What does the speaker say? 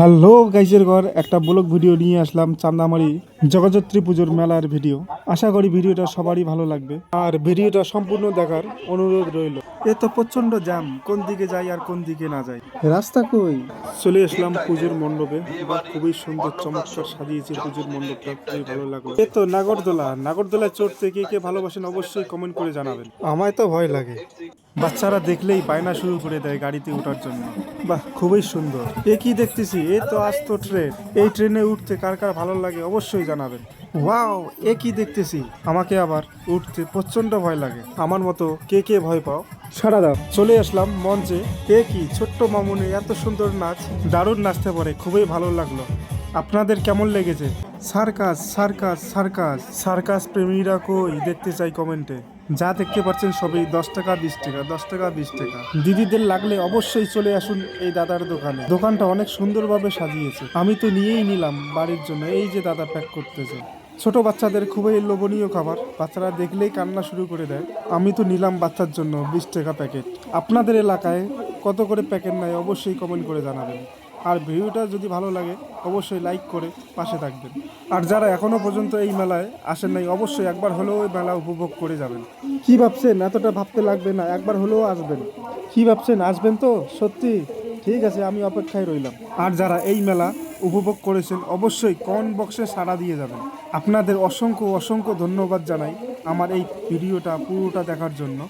Hello গাইজের ঘর, একটা blog video নিয়ে আসলাম চান্দামারি জগজত্রী পুজোর মেলার ভিডিও। আশা করি ভিডিওটা সবারই ভালো লাগবে। আর ভিডিওটা সম্পূর্ণ দেখার অনুরোধ রইল। এ তো প্রচণ্ড জ্যাম, কোন দিকে যাই আর কোন দিকে না যাই। রাস্তা কই? চলে আসলাম পুজোর মণ্ডপে। খুবই সুন্দর, চমৎকার সাজিয়েছে পুজোর মণ্ডপটা, খুবই ভালো লাগল। এ তো নাগরদোলা নাগরদোলায় চড়তে কে কে ভালোবাসেন অবশ্যই কমেন্ট করে জানাবেন। আমায় তো ভয় লাগে। বাচ্চারা দেখলেই বায়না শুরু করে দেয় গাড়িতে ওঠার জন্য। বাহ, খুবই সুন্দর। এ কি দেখতেছি? এ তো আস্ত ট্রেন। এই ট্রেনে উঠতে কার কার ভালো লাগে অবশ্যই জানাবেন। ওয়াও, এ কি দেখতেছি? আমাকে আবার উঠতে প্রচণ্ড ভয় লাগে। আমার মতো কে কে ভয় পাও? সারা দাও। চলে আসলাম মঞ্চে। কে কি ছোট্ট মামুনে এত সুন্দর নাচ। দারুণ নাচতে পারে, খুবই ভালো লাগল। আপনাদের কেমন লেগেছে? Circus circus circus. সার্কাস প্রেমীরা কই? দেখতে চাই কমেন্টে। যা দেখতে পাচ্ছেন সবই দশ টাকা, বিশ টাকা, দশ টাকা, বিশ টাকা। দিদিদের লাগলে অবশ্যই চলে আসুন এই দাদার দোকানে। দোকানটা অনেক সুন্দরভাবে সাজিয়েছে। আমি তো নিয়েই নিলাম বাড়ির জন্য, এই যে দাদা প্যাক করতেছে। ছোট বাচ্চাদের খুবই লোভনীয় খাবার। বাচ্চারা দেখলেই কান্না শুরু করে দেয়। আমি তো নিলাম বাচ্চার জন্য বিশ টাকা প্যাকেট আপনাদের এলাকায় কত করে প্যাকেট নেয় অবশ্যই কমেন্ট করে জানাবেন। আর ভিডিওটা যদি ভালো লাগে, অবশ্যই লাইক করে পাশে থাকবেন। আর যারা এখনও পর্যন্ত এই মেলায় আসেন নাই, অবশ্যই একবার হলেও এই মেলা উপভোগ করে যাবেন। কি ভাবছেন? এতটা ভাবতে লাগবে না, একবার হলেও আসবেন। কি ভাবছেন? আসবেন তো? সত্যি? ঠিক আছে, আমি অপেক্ষায় রইলাম। আর যারা এই মেলা উপভোগ করেছেন, অবশ্যই কমেন্ট বক্সে সাড়া দিয়ে যাবেন। আপনাদের অসংখ্য অসংখ্য ধন্যবাদ জানাই আমার এই ভিডিওটা পুরোটা দেখার জন্য।